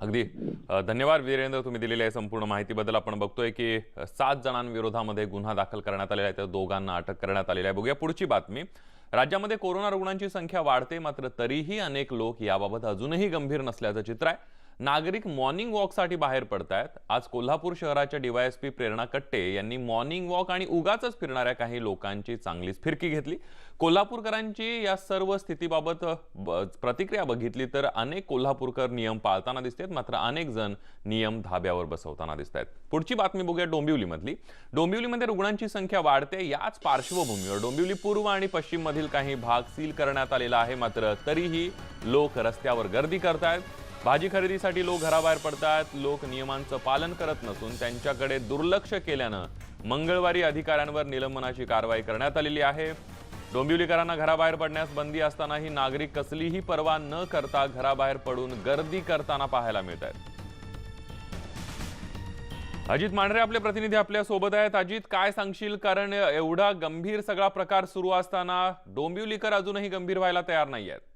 अगदी. धन्यवाद वीरेंद्र तुम्ही दिलेल्या या संपूर्ण माहितीबद्दल. आपण बघतोय की सात जणांविरोधामध्ये गुन्हा दाखल करण्यात आलेला आहे. तर दोघांना अटक करण्यात आलेली आहे. बघूया पुढची बातमी. राज्यामध्ये कोरोना रुग्णांची संख्या वाढते मात्र तरीही अनेक लोक याबाबत अजूनही गंभीर नसल्याचं चित्र आहे. नागरिक मॉर्निंग वॉकसाठी बाहेर पडतायत. आज कोल्हापूर शहराच्या डीवायएसपी प्रेरणा कट्टे यांनी मॉर्निंग वॉक आणि उगाच फिरणाऱ्या काही लोकांची चांगलीच फिरकी घेतली. कोल्हापूरकरांची या सर्व स्थितीबाबत ब- प्रतिक्रिया बघितली तर अनेक कोल्हापूरकर नियम पाळताना दिसतात मात्र अनेक जण नियम धाब्यावर बसवताना दिसत आहेत पुढची बातमी बघूया डोंबिवलीमधली. डोंबिवलीमध्ये रुग्णांची संख्या वाढते याच पार्श्वभूमीवर डोंबिवली पूर्व आणि पश्चिममधील काही भाग सील करण्यात आलेला आहे मात्र तरीही लोक रस्त्यावर गर्दी करतायत. भाजी खरेदीसाठी लोक घराबाहेर पडतात लोक नियमांचं पालन करत नसून त्यांच्याकडे दुर्लक्ष केल्यानं मंगळवारी अधिकाऱ्यांवर निलंबनाची कारवाई करण्यात आलेली आहे. डोंबिवलीकरांना घराबाहेर पडण्यास बंदी असतानाही नागरिक कसलीही पर्वा न करता घराबाहेर पडून गर्दी करताना पाहायला मिळत आहेत अजित मांढरे आपले प्रतिनिधी आपल्यासोबत आहेत. अजित काय सांगशील? कारण एवढा गंभीर सगळा प्रकार सुरू असताना डोंबिवलीकर अजूनही गंभीर व्हायला तयार नाही आहेत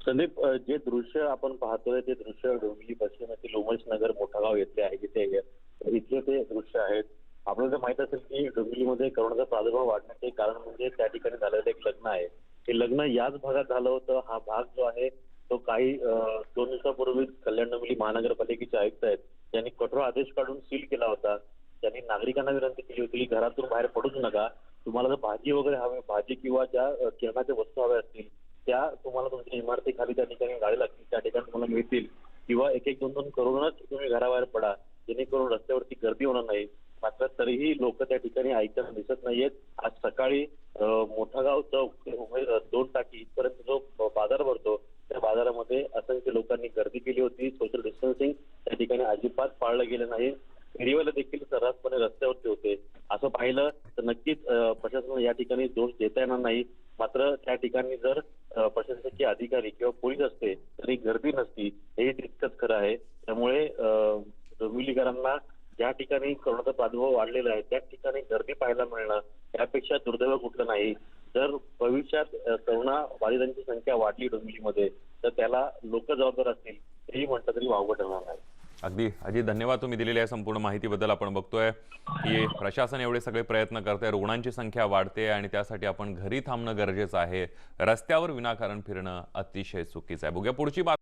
संदीप जे दृश्य आपण पाहतोय ते दृश्य डोंबिवली पश्चिम येथील नगर मोठा गाव येथे आहे जिथे इथले ते दृश्य आहेत. आपल्याला जर माहीत असेल की डोंबिवलीमध्ये करोनाचा प्रादुर्भाव वाढण्याचे कारण म्हणजे त्या ठिकाणी झालेलं एक लग्न आहे. हे लग्न याच भागात झालं होतं. हा भाग जो आहे तो काही दोन दिवसापूर्वी कल्याण डोंबिवली महानगरपालिकेचे आयुक्त आहेत. त्यांनी कठोर आदेश काढून सील केला होता. त्यांनी नागरिकांना विनंती केली होती की घरातून बाहेर पडूच नका. तुम्हाला जर भाजी वगैरे हवी भाजी किंवा ज्या किरणाच्या वस्तू हव्या असतील त्या तुम्हाला तुमच्या इमारतीखाली त्या ठिकाणी गाडी लागतील त्या ठिकाणी तुम्हाला मिळतील. किंवा एक एक दोन दोन करूनच तुम्ही घराबाहेर पडा. जेणेकरून रस्त्यावरती गर्दी होणार नाही. मात्र तरीही लोक त्या ठिकाणी ऐकताना दिसत नाहीयेत. आज सकाळी मोठा गाव चौक दोन टाकी इथपर्यंत जो बाजार भरतो त्या बाजारामध्ये असंख्य लोकांनी गर्दी केली होती. सोशल डिस्टन्सिंग त्या ठिकाणी अजिबात पाळलं गेलं नाही. फेरीवाले देखील सर्रासपणे रस्त्यावरती होते असं पाहिलं तर नक्कीच प्रशासन प्रशासनाला या ठिकाणी दोष देता येणार नाही. मात्र त्या ठिकाणी जर प्रशासकीय अधिकारी किंवा पोलीस असते तरी गर्दी नसती. हे तितकंच खरं आहे. त्यामुळे अ, डोंबिवलीकरांना ज्या ठिकाणी करोनाचा प्रादुर्भाव वाढलेला आहे त्या ठिकाणी गर्दी पाहायला मिळणं यापेक्षा दुर्दैव कुठलं नाही. जर भविष्यात करोना बाधितांची संख्या वाढली डोंबिवलीमध्ये तर त्याला लोक जबाबदार असतील हेही म्हटलं तरी वावगं ठरणार नाही. अगदी. अजित धन्यवाद तुम्ही दिलेल्या या संपूर्ण माहितीबद्दल. आपण बघतोय की प्रशासन एवढे सगळे प्रयत्न करते रुग्णांची संख्या वाढते आणि त्यासाठी आपण घरी थांबणं गरजेचं आहे. रस्त्यावर विनाकारण फिरणं अतिशय चुकीचं आहे. बघूया पुढची बात